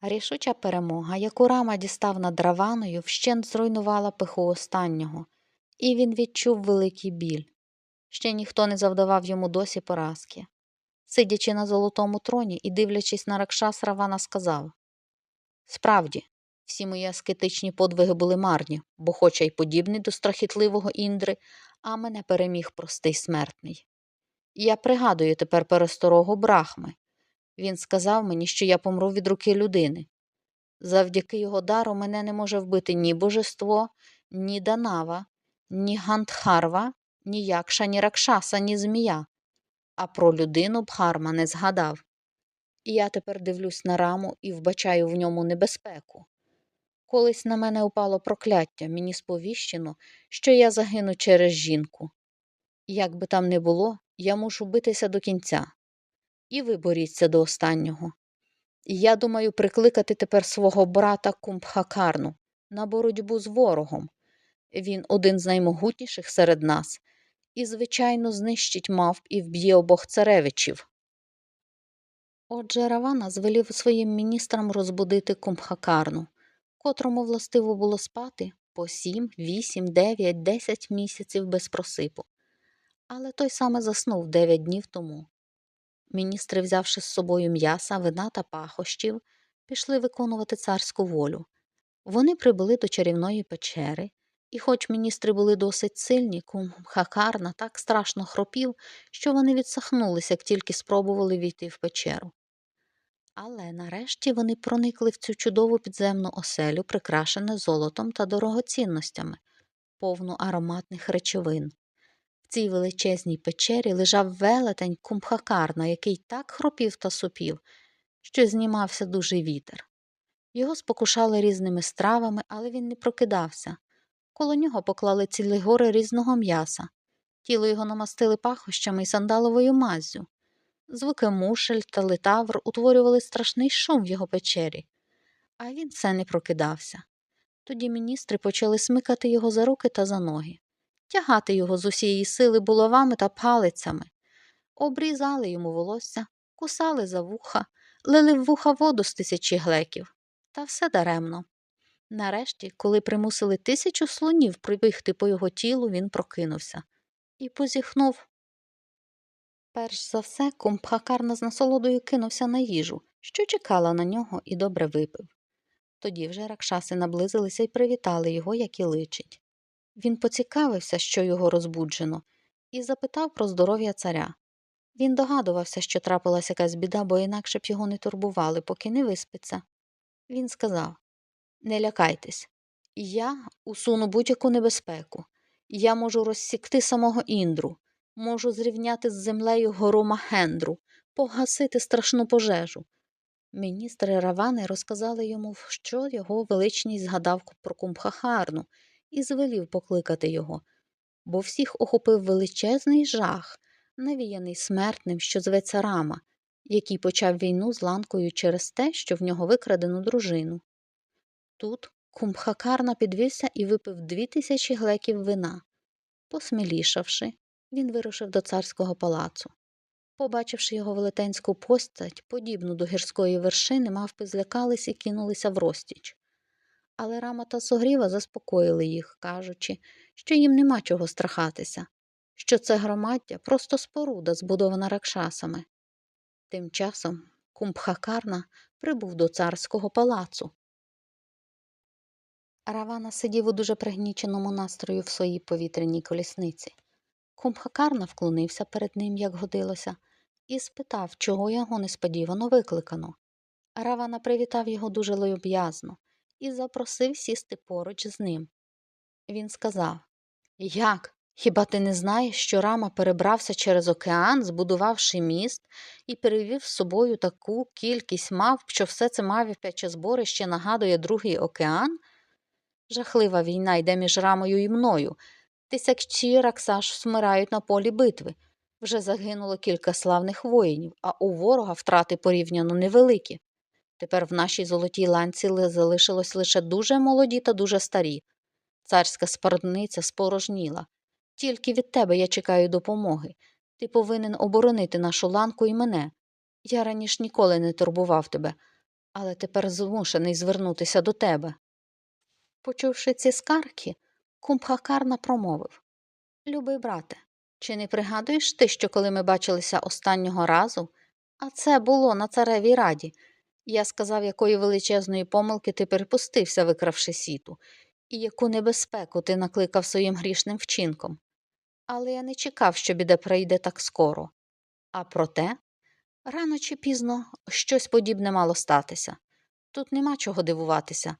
Рішуча перемога, яку рама дістав над раваною, вщент зруйнувала пиху останнього, і він відчув великий біль. Ще ніхто не завдавав йому досі поразки. Сидячи на золотому троні і дивлячись на Ракшас, Равана сказав Справді, всі мої аскетичні подвиги були марні, бо, хоча й подібний до страхітливого Індри, а мене переміг простий смертний. Я пригадую тепер пересторогу брахми. Він сказав мені, що я помру від руки людини. Завдяки його дару мене не може вбити ні божество, ні данава, ні гандхарва, ні якша, ні ракшаса, ні змія. А про людину Бхарма не згадав. І я тепер дивлюсь на раму і вбачаю в ньому небезпеку. Колись на мене упало прокляття, мені сповіщено, що я загину через жінку. Як би там не було, я мушу битися до кінця. І ви боріться до останнього. Я думаю прикликати тепер свого брата Кумбхакарну на боротьбу з ворогом. Він один з наймогутніших серед нас і, звичайно, знищить мавп і вб'є обох царевичів. Отже, Равана звелів своїм міністрам розбудити Кумбхакарну, котрому властиво було спати по сім, вісім, дев'ять, десять місяців без просипу. Але той саме заснув дев'ять днів тому. Міністри, взявши з собою м'яса, вина та пахощів, пішли виконувати царську волю. Вони прибули до чарівної печери, і, хоч міністри були досить сильні, Кумхакарна так страшно хропів, що вони відсахнулися, як тільки спробували війти в печеру. Але нарешті вони проникли в цю чудову підземну оселю, прикрашену золотом та дорогоцінностями, повну ароматних речовин. В цій величезній печері лежав велетень кумхакарна, який так хропів та супів, що знімався дуже вітер. Його спокушали різними стравами, але він не прокидався. Коло нього поклали цілі гори різного м'яса. Тіло його намастили пахощами і сандаловою маззю. Звуки мушель та литавр утворювали страшний шум в його печері, а він все не прокидався. Тоді міністри почали смикати його за руки та за ноги, тягати його з усієї сили булавами та палицями, обрізали йому волосся, кусали за вуха, лили в вуха воду з тисячі глеків. Та все даремно. Нарешті, коли примусили тисячу слонів прибігти по його тілу, він прокинувся і позіхнув. Перш за все, Кумбхакарна з насолодою кинувся на їжу, що чекала на нього, і добре випив. Тоді вже ракшаси наблизилися і привітали його, як і личить. Він поцікавився, що його розбуджено, і запитав про здоров'я царя. Він догадувався, що трапилася якась біда, бо інакше б його не турбували, поки не виспиться. Він сказав Не лякайтесь, я усуну будь-яку небезпеку. Я можу розсікти самого індру, можу зрівняти з землею гору Махендру, погасити страшну пожежу. Міністри Равани розказали йому, що його величність згадав про Кумбхахарну і звелів покликати його, бо всіх охопив величезний жах, навіяний смертним, що зветься Рама, який почав війну з ланкою через те, що в нього викрадено дружину. Тут Кумбхакарна підвівся і випив дві тисячі глеків вина. Посмілішавши, він вирушив до царського палацу. Побачивши його велетенську постать, подібну до гірської вершини, мавпи злякались і кинулися в розтіч. Але рама та согріва заспокоїли їх, кажучи, що їм нема чого страхатися, що це громаддя просто споруда, збудована ракшасами. Тим часом Кумбхакарна прибув до царського палацу. Равана сидів у дуже пригніченому настрою в своїй повітряній колісниці. Кумбхакарна вклонився перед ним, як годилося, і спитав, чого його несподівано викликано. Равана привітав його дуже люб'язно і запросив сісти поруч з ним. Він сказав Як? Хіба ти не знаєш, що Рама перебрався через океан, збудувавши міст, і перевів з собою таку кількість мав, що все це мавпяче зборище нагадує другий океан? Жахлива війна йде між рамою і мною. Тисячі раксаш смирають на полі битви. Вже загинуло кілька славних воїнів, а у ворога втрати порівняно невеликі. Тепер в нашій золотій ланці залишилось лише дуже молоді та дуже старі. Царська спорудниця спорожніла. Тільки від тебе я чекаю допомоги. Ти повинен оборонити нашу ланку і мене. Я раніше ніколи не турбував тебе, але тепер змушений звернутися до тебе. Почувши ці скарки, Кумбхакарна промовив Любий брате, чи не пригадуєш ти, що коли ми бачилися останнього разу, а це було на царевій раді, я сказав, якої величезної помилки ти перепустився, викравши сіту, і яку небезпеку ти накликав своїм грішним вчинком. Але я не чекав, що біде прийде так скоро. А проте, рано чи пізно щось подібне мало статися. Тут нема чого дивуватися.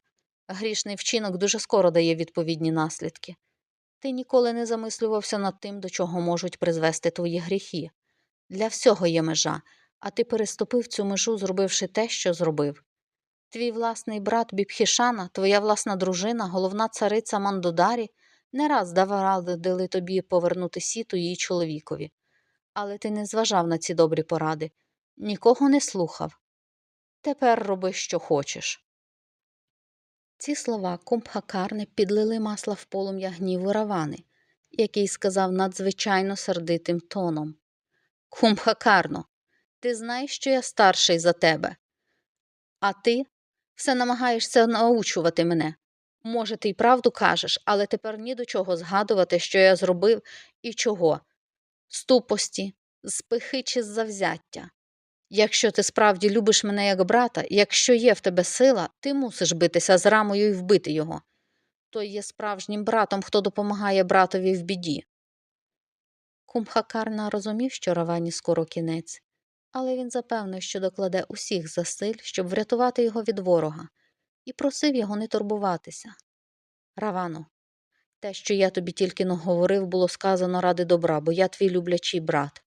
Грішний вчинок дуже скоро дає відповідні наслідки. Ти ніколи не замислювався над тим, до чого можуть призвести твої гріхи. Для всього є межа, а ти переступив цю межу, зробивши те, що зробив. Твій власний брат Бібхішана, твоя власна дружина, головна цариця Мандодарі не раз давали тобі повернути сіту її чоловікові. Але ти не зважав на ці добрі поради, нікого не слухав. Тепер роби, що хочеш. Ці слова Кумбхакарни підлили масла в полум'я гніву Равани, який сказав надзвичайно сердитим тоном Кумбхакарно, ти знаєш, що я старший за тебе, а ти все намагаєшся научувати мене. Може, ти й правду кажеш, але тепер ні до чого згадувати, що я зробив і чого. З тупості, з пихи чи з завзяття. Якщо ти справді любиш мене як брата, якщо є в тебе сила, ти мусиш битися з рамою і вбити його. Той є справжнім братом, хто допомагає братові в біді. Кумхакарна розумів, що Равані скоро кінець, але він запевнив, що докладе усіх засиль, щоб врятувати його від ворога, і просив його не турбуватися. Равано, те, що я тобі тільки но говорив, було сказано ради добра, бо я твій люблячий брат.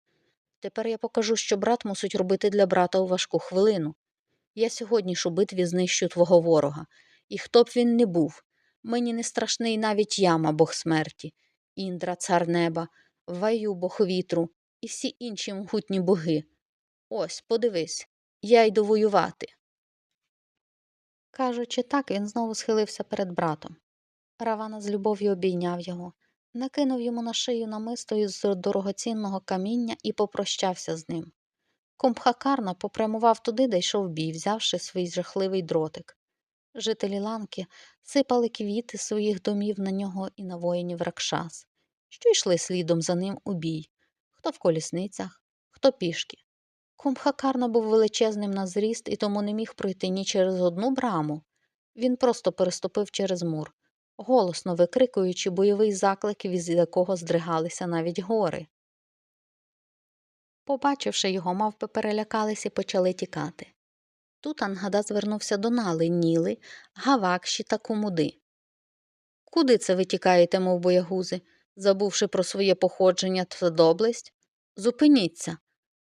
Тепер я покажу, що брат мусить робити для брата у важку хвилину. Я сьогодні ж у битві знищу твого ворога, і хто б він не був, мені не страшний навіть яма, бог смерті, Індра, цар неба, Ваю, бог вітру і всі інші могутні боги. Ось, подивись, я йду воювати. Кажучи так, він знову схилився перед братом. Равана з любов'ю обійняв його, накинув йому на шию намисто із дорогоцінного каміння і попрощався з ним. Кумбхакарна попрямував туди, де йшов бій, взявши свій жахливий дротик. Жителі ланки сипали квіти своїх домів на нього і на воїнів ракшас, що йшли слідом за ним у бій, хто в колісницях, хто пішки. Кумбхакарна був величезним на зріст і тому не міг пройти ні через одну браму. Він просто переступив через мур, голосно викрикуючи бойовий заклик, від якого здригалися навіть гори. Побачивши його, мавпи перелякались і почали тікати. Тут Ангада звернувся до Нали, Ніли, Гавакші та Кумуди. Куди це ви тікаєте, мов боягузи, забувши про своє походження та доблесть? Зупиніться.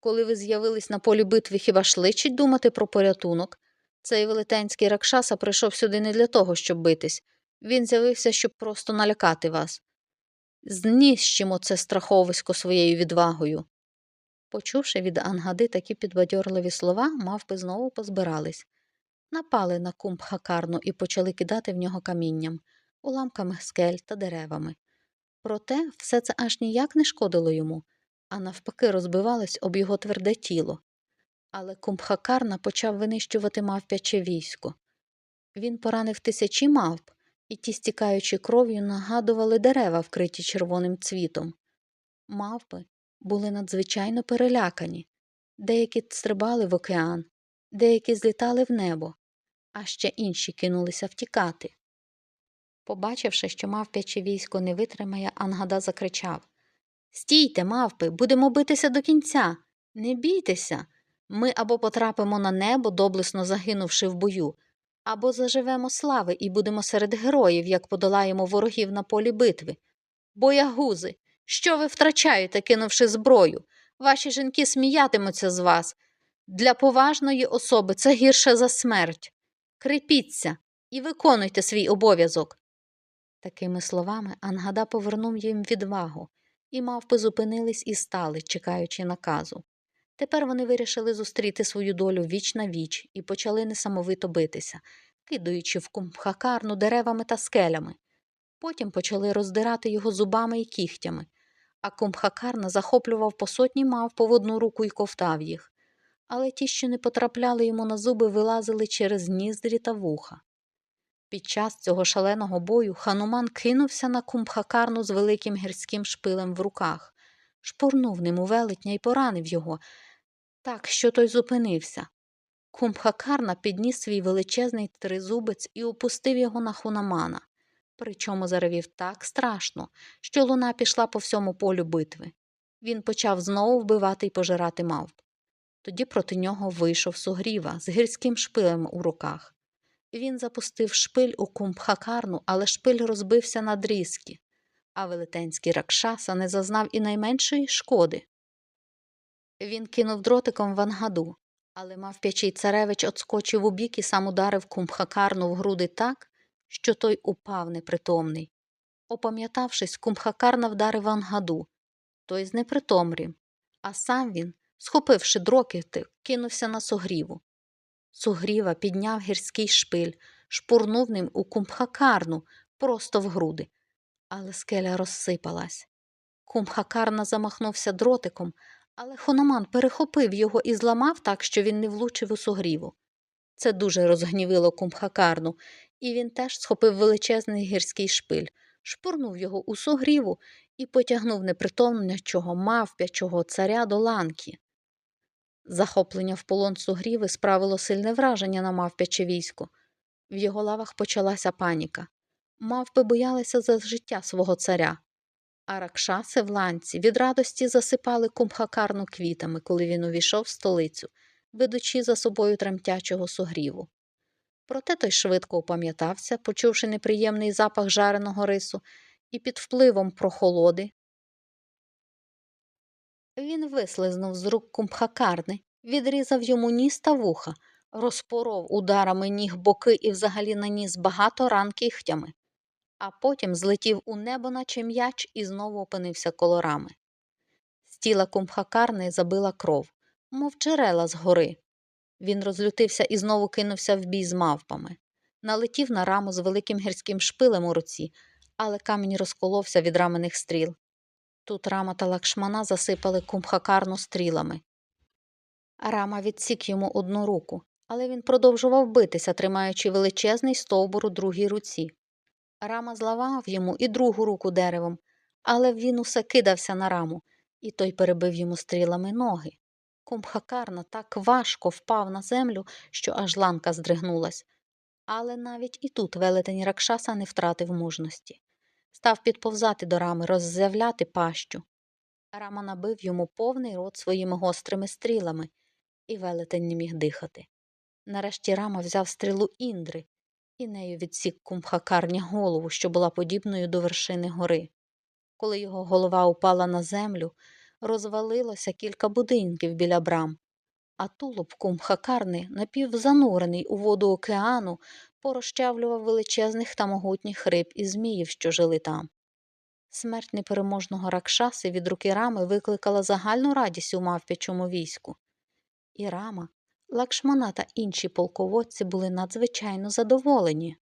Коли ви з'явились на полі битви, хіба ж личить думати про порятунок? Цей велетенський ракшаса прийшов сюди не для того, щоб битись. Він з'явився, щоб просто налякати вас. Знищимо це страховисько своєю відвагою. Почувши від Ангади такі підбадьорливі слова, мавпи знову позбирались. Напали на кумбхакарну і почали кидати в нього камінням, уламками скель та деревами. Проте все це аж ніяк не шкодило йому, а навпаки розбивалось об його тверде тіло. Але кумбхакарна почав винищувати мавпяче військо. Він поранив тисячі мавп, і ті, стікаючи кров'ю, нагадували дерева, вкриті червоним цвітом. Мавпи були надзвичайно перелякані, деякі стрибали в океан, деякі злітали в небо, а ще інші кинулися втікати. Побачивши, що мавпяче військо не витримає, Ангада закричав Стійте, мавпи, будемо битися до кінця. Не бійтеся. Ми або потрапимо на небо, доблесно загинувши в бою, або заживемо слави і будемо серед героїв, як подолаємо ворогів на полі битви. Боягузи, що ви втрачаєте, кинувши зброю? Ваші жінки сміятимуться з вас. Для поважної особи це гірше за смерть. Крепіться і виконуйте свій обов'язок. Такими словами Ангада повернув їм відвагу, і мавпи зупинились і стали, чекаючи наказу. Тепер вони вирішили зустріти свою долю віч на віч і почали несамовито битися, кидаючи в кумбхакарну деревами та скелями. Потім почали роздирати його зубами і кігтями, а кумбхакарна захоплював по сотні мавп в одну руку і ковтав їх. але ті, що не потрапляли йому на зуби, вилазили через ніздрі та вуха. Під час цього шаленого бою хануман кинувся на кумбхакарну з великим гірським шпилем в руках, шпурнув ним у велетня і поранив його, так, що той зупинився. Кумбхакарна підніс свій величезний тризубець і опустив його на хунамана, причому заревів так страшно, що луна пішла по всьому полю битви. Він почав знову вбивати і пожирати мавп. Тоді проти нього вийшов сугріва з гірським шпилем у руках. Він запустив шпиль у кумбхакарну, але шпиль розбився на дрізки, а велетенський ракшаса не зазнав і найменшої шкоди. Він кинув дротиком вангаду, але мавпячий царевич отскочив у бік і сам ударив кумбхакарну в груди так, що той упав непритомний. Опам'ятавшись, кумбхакарна вдарив вангаду, той знепритомрів, а сам він, схопивши дрокіти, кинувся на сугріву. Сугріва підняв гірський шпиль, шпурнув ним у кумбхакарну просто в груди, але скеля розсипалась. Кумбхакарна замахнувся дротиком, але Хунаман перехопив його і зламав так, що він не влучив у сугріву. Це дуже розгнівило кумбхакарну, і він теж схопив величезний гірський шпиль, шпурнув його у сугріву і потягнув непритомнячого мавпячого царя до ланки. Захоплення в полон сугріви справило сильне враження на мавпяче військо. В його лавах почалася паніка. Мавпи боялися за життя свого царя, а ракшаси в ланці від радості засипали кумбхакарну квітами, коли він увійшов в столицю, ведучи за собою тремтячого сугріву. Проте той швидко опам'ятався, почувши неприємний запах жареного рису, і під впливом прохолоди він вислизнув з рук кумбхакарни, відрізав йому ніс та вуха, розпоров ударами ніг боки і взагалі наніс багато ран кігтями, а потім злетів у небо, наче м'яч, і знову опинився колорами. З тіла кумбхакарни забила кров, мов джерела згори. Він розлютився і знову кинувся в бій з мавпами. Налетів на раму з великим гірським шпилем у руці, але камінь розколовся від рамених стріл. Тут рама та лакшмана засипали кумбхакарну стрілами. Рама відсік йому одну руку, але він продовжував битися, тримаючи величезний стовбур у другій руці. Рама зламав йому і другу руку деревом, але він усе кидався на раму, і той перебив йому стрілами ноги. Кумбхакарна так важко впав на землю, що аж ланка здригнулась. Але навіть і тут велетень Ракшаса не втратив мужності. Став підповзати до рами, роззявляти пащу. Рама набив йому повний рот своїми гострими стрілами, і велетень не міг дихати. Нарешті рама взяв стрілу Індри і нею відсік кумбхакарні голову, що була подібною до вершини гори. Коли його голова упала на землю, розвалилося кілька будинків біля брам, а тулуб хакарни, напівзанурений у воду океану, порозчавлював величезних та могутніх риб і зміїв, що жили там. Смерть непереможного ракшаси від руки рами викликала загальну радість у мавпячому війську. І рама, лакшмана та інші полководці були надзвичайно задоволені.